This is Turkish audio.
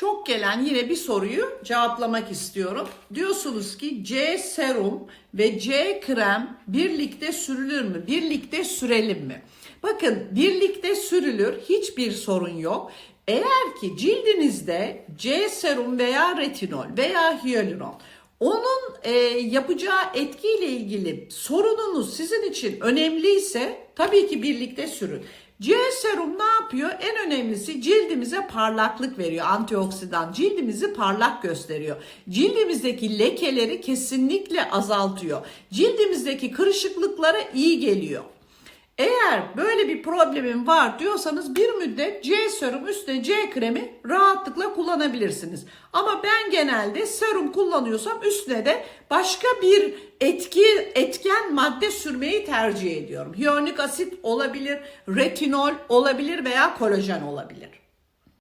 Çok gelen yine bir soruyu cevaplamak istiyorum. Diyorsunuz ki C serum ve C krem birlikte sürülür mü? Birlikte sürelim mi? Bakın birlikte sürülür hiçbir sorun yok. Eğer ki cildinizde C serum veya retinol veya hyaluron onun e, yapacağı etkiyle ilgili sorununuz sizin için önemliyse tabii ki birlikte sürün. C serum ne yapıyor? En önemlisi cildimize parlaklık veriyor. Antioksidan cildimizi parlak gösteriyor. Cildimizdeki lekeleri kesinlikle azaltıyor. Cildimizdeki kırışıklıklara iyi geliyor. Eğer böyle bir problemin var diyorsanız bir müddet C serum üstüne C kremi rahatlıkla kullanabilirsiniz. Ama ben genelde serum kullanıyorsam üstüne de başka bir etki etken madde sürmeyi tercih ediyorum. Hyaluronik asit olabilir, retinol olabilir veya kolajen olabilir.